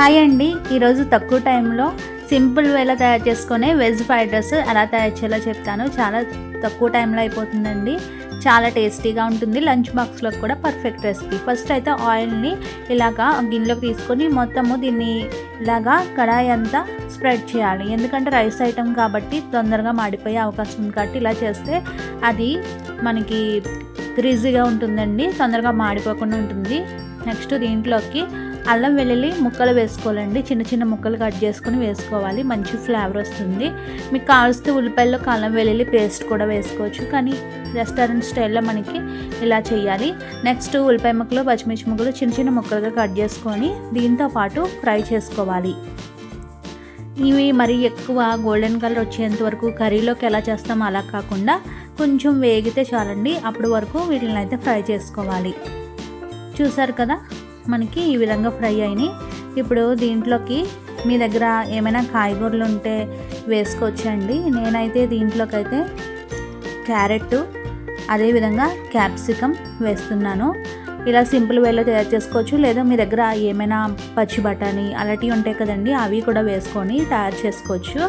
Hi అండి. ఈరోజు తక్కువ టైంలో సింపుల్ వేలో తయారు చేసుకునే వెజ్ ఫ్రైడ్ రైస్ ఎలా తయారు చేయాలో చెప్తాను. చాలా తక్కువ టైంలో అయిపోతుందండి. చాలా టేస్టీగా ఉంటుంది. లంచ్ బాక్స్లో కూడా పర్ఫెక్ట్ రెసిపీ. ఫస్ట్ అయితే ఆయిల్ని ఇలాగా గిన్నెలోకి తీసుకొని మొత్తము దీన్ని ఇలాగా కడాయి అంతా స్ప్రెడ్ చేయాలి. ఎందుకంటే రైస్ ఐటెం కాబట్టి తొందరగా మాడిపోయే అవకాశం ఉంది కాబట్టి ఇలా చేస్తే అది మనకి గ్రీజీగా ఉంటుందండి. తొందరగా మాడిపోకుండా ఉంటుంది. నెక్స్ట్ దీంట్లోకి అల్లం వెల్లుల్లి ముక్కలు వేసుకోవాలండి. చిన్న చిన్న ముక్కలు కట్ చేసుకొని వేసుకోవాలి. మంచి ఫ్లేవర్ వస్తుంది. మీకు కావలిస్తే ఉల్లిపాయల్లో అల్లం వెల్లుల్లి పేస్ట్ కూడా వేసుకోవచ్చు. కానీ రెస్టారెంట్ స్టైల్లో మనకి ఇలా చేయాలి. నెక్స్ట్ ఉల్లిపాయ ముక్కలు పచ్చిమిర్చి ముక్కలు చిన్న చిన్న ముక్కలుగా కట్ చేసుకొని దీంతో పాటు ఫ్రై చేసుకోవాలి. ఇవి మరి ఎక్కువ గోల్డెన్ కలర్ వచ్చేంత వరకు కర్రీలోకి ఎలా చేస్తామో అలా కాకుండా కొంచెం వేగితే చాలండి. అప్పటి వరకు వీటిని అయితే ఫ్రై చేసుకోవాలి. చూసారు కదా? మనకి ఈ విధంగా ఫ్రై అయినాయి. ఇప్పుడు దీంట్లోకి మీ దగ్గర ఏమైనా కాయగూరలు ఉంటే వేసుకోవచ్చండి. నేనైతే దీంట్లోకి అయితే క్యారెట్ అదేవిధంగా క్యాప్సికమ్ వేస్తున్నాను. ఇలా సింపుల్ వేలో తయారు చేసుకోవచ్చు. లేదా మీ దగ్గర ఏమైనా పచ్చి బఠానీ అలాంటివి ఉంటాయి కదండి అవి కూడా వేసుకొని తయారు చేసుకోవచ్చు.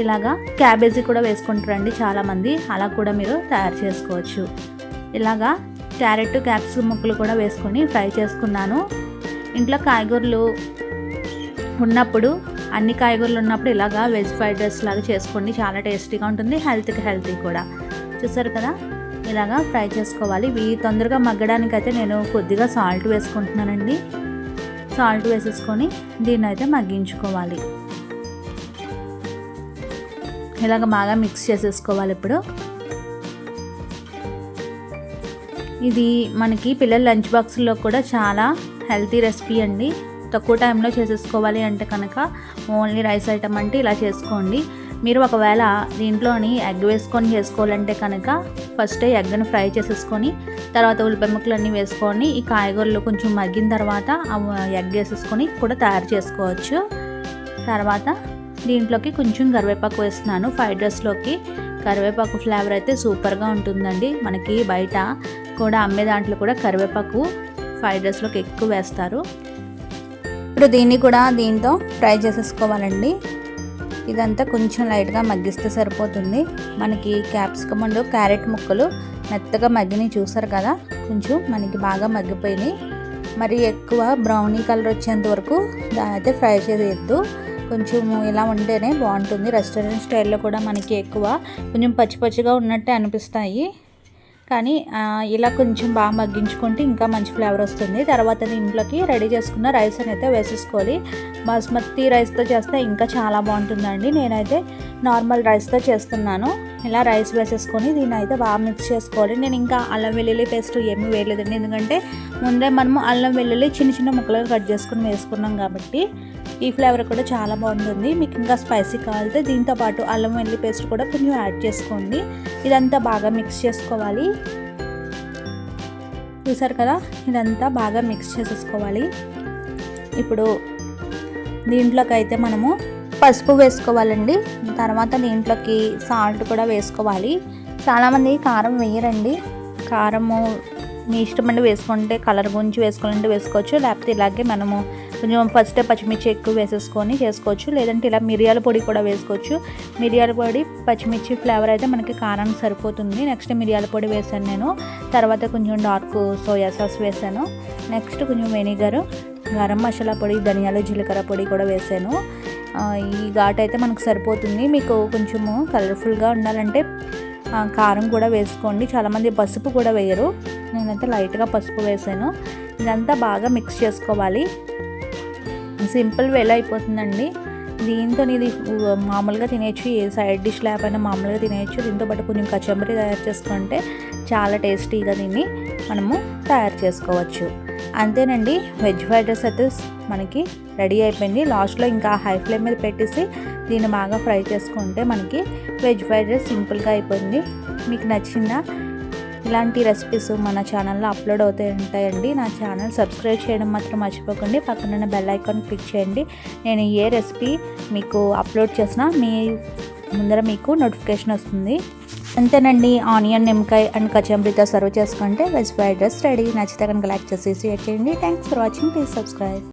ఇలాగా క్యాబేజీ కూడా వేసుకుంటారండి చాలామంది. అలా కూడా మీరు తయారు చేసుకోవచ్చు. ఇలాగా క్యారెట్ క్యాప్సికమ్ ముక్కలు కూడా వేసుకొని ఫ్రై చేసుకున్నాను. ఇంట్లో కాయగూరలు ఉన్నప్పుడు అన్ని కాయగూరలు ఉన్నప్పుడు ఇలాగా వెజ్ ఫ్రైడ్ రైస్ లాగా చేసుకోండి. చాలా టేస్టీగా ఉంటుంది హెల్త్కి హెల్తీ కూడా. చూసారు కదా? ఇలాగా ఫ్రై చేసుకోవాలి. ఇవి తొందరగా మగ్గడానికి అయితే నేను కొద్దిగా సాల్ట్ వేసుకుంటున్నానండి. సాల్ట్ వేసేసుకొని దీన్ని అయితే మగ్గించుకోవాలి. ఇలాగ బాగా మిక్స్ చేసేసుకోవాలి ఇప్పుడు. ఇది మనకి పిల్లల లంచ్ బాక్స్లో కూడా చాలా హెల్తీ రెసిపీ అండి. తక్కువ టైంలో చేసేసుకోవాలి అంటే కనుక ఓన్లీ రైస్ ఐటమ్ అంటే ఇలా చేసుకోండి. మీరు ఒకవేళ దీంట్లోని ఎగ్ వేసుకొని చేసుకోవాలంటే కనుక ఫస్ట్ ఎగ్ని ఫ్రై చేసేసుకొని తర్వాత ఉల్లిపాయ ముక్కలన్నీ వేసుకొని ఈ కాయగూరలు కొంచెం మగ్గిన తర్వాత ఎగ్ వేసేసుకొని కూడా తయారు చేసుకోవచ్చు. తర్వాత దీంట్లోకి కొంచెం కరివేపాకు వేస్తున్నాను. ఫ్రైడ్ రైస్లోకి కరివేపాకు ఫ్లేవర్ అయితే సూపర్గా ఉంటుందండి. మనకి బయట కూడా అమ్మే దాంట్లో కూడా కరివేపాకు ఫ్రైడ్ రైస్లోకి ఎక్కువ వేస్తారు. ఇప్పుడు దీన్ని కూడా దీంతో ఫ్రై చేసేసుకోవాలండి. ఇదంతా కొంచెం లైట్గా మగ్గిస్తే సరిపోతుంది. మనకి క్యాప్సికమ్ అండ్ క్యారెట్ ముక్కలు మెత్తగా మగ్గిని చూసారు కదా? కొంచెం మనకి బాగా మగ్గిపోయినాయి. మరి ఎక్కువ బ్రౌనీ కలర్ వచ్చేంత వరకు దాని అయితే ఫ్రై చేసేయద్దు. కొంచెం ఇలా ఉంటేనే బాగుంటుంది. రెస్టారెంట్ స్టైల్లో కూడా మనకి ఎక్కువ కొంచెం పచ్చి పచ్చిగా ఉన్నట్టే అనిపిస్తాయి. కానీ ఇలా కొంచెం బాగా మగ్గించుకుంటే ఇంకా మంచి ఫ్లేవర్ వస్తుంది. తర్వాత ఇంట్లోకి రెడీ చేసుకున్న రైస్ అయితే వేసేసుకోవాలి. బాస్మతి రైస్తో చేస్తే ఇంకా చాలా బాగుంటుందండి. నేనైతే నార్మల్ రైస్తో చేస్తున్నాను. ఇలా రైస్ వేసేసుకొని దీన్ని అయితే బాగా మిక్స్ చేసుకోవాలి. నేను ఇంకా అల్లం వెల్లుల్లి పేస్ట్ ఏమీ వేయలేదండి. ఎందుకంటే ముందే మనము అల్లం వెల్లుల్లి చిన్న చిన్న ముక్కలుగా కట్ చేసుకుని వేసుకున్నాం కాబట్టి ఈ ఫ్లేవర్ కూడా చాలా బాగుంటుంది. మీకు ఇంకా స్పైసీ కావాలంటే దీంతో పాటు అల్లం వెల్లి పేస్ట్ కూడా కొంచెం యాడ్ చేసుకోండి. ఇదంతా బాగా మిక్స్ చేసుకోవాలి. చూసారు కదా? ఇదంతా బాగా మిక్స్ చేసేసుకోవాలి. ఇప్పుడు దీంట్లోకి అయితే మనము పసుపు వేసుకోవాలండి. తర్వాత దీంట్లోకి సాల్ట్ కూడా వేసుకోవాలి. చాలామంది కారం వేయరండి. కారము మీ ఇష్టం అండి వేసుకుంటే కలర్ గురించి వేసుకోవాలంటే వేసుకోవచ్చు. లేకపోతే ఇలాగే మనము కొంచెం ఫస్ట్ పచ్చిమిర్చి ఎక్కువ వేసేసుకొని చేసుకోవచ్చు. లేదంటే ఇలా మిరియాల పొడి కూడా వేసుకోవచ్చు. మిరియాల పొడి పచ్చిమిర్చి ఫ్లేవర్ అయితే మనకి కారానికి సరిపోతుంది. నెక్స్ట్ మిరియాల పొడి వేసాను నేను. తర్వాత కొంచెం డార్క్ సోయా సాస్ వేసాను. నెక్స్ట్ కొంచెం వెనిగర్ గరం మసాలా పొడి ధనియాలు జీలకర్ర పొడి కూడా వేసాను. ఈ ఘాట్ అయితే మనకు సరిపోతుంది. మీకు కొంచెము కలర్ఫుల్గా ఉండాలంటే కారం కూడా వేసుకోండి. చాలామంది పసుపు కూడా వేయరు. నేనైతే లైట్గా పసుపు వేసాను. ఇదంతా బాగా మిక్స్ చేసుకోవాలి. సింపుల్ వేలో అయిపోతుందండి. దీంతో ఇది మామూలుగా తినేయచ్చు. ఏ సైడ్ డిష్ లేకపోయినా మామూలుగా తినేయచ్చు. దీంతో పాటు కొంచెం కచంబరి తయారు చేసుకుంటే చాలా టేస్టీగా దీన్ని మనము తయారు చేసుకోవచ్చు. అంతేనండి వెజ్ ఫ్రైడ్ రైస్ అయితే మనకి రెడీ అయిపోయింది. లాస్ట్లో ఇంకా హై ఫ్లేమ్ మీద పెట్టేసి దీన్ని బాగా ఫ్రై చేసుకుంటే మనకి వెజ్ ఫ్రైడ్ రైస్ సింపుల్గా అయిపోయింది. మీకు నచ్చిందా? ఇలాంటి రెసిపీస్ మన ఛానల్లో అప్లోడ్ అవుతూ ఉంటాయండి. నా ఛానల్ సబ్స్క్రైబ్ చేయడం మాత్రం మర్చిపోకండి. పక్కనున్న బెల్ ఐకాన్ క్లిక్ చేయండి. నేను ఏ రెసిపీ మీకు అప్లోడ్ చేసినా మీ ముందర మీకు నోటిఫికేషన్ వస్తుంది. అంతేనండి ఆనియన్ నిమ్మకాయ అండ్ కచంబరితో సర్వ్ చేసుకుంటే వెజ్ ఫ్రైడ్ రైస్ రెడీ నచ్చితే కనుక లైక్ చేసి షేర్ చేయండి. Thanks for watching please subscribe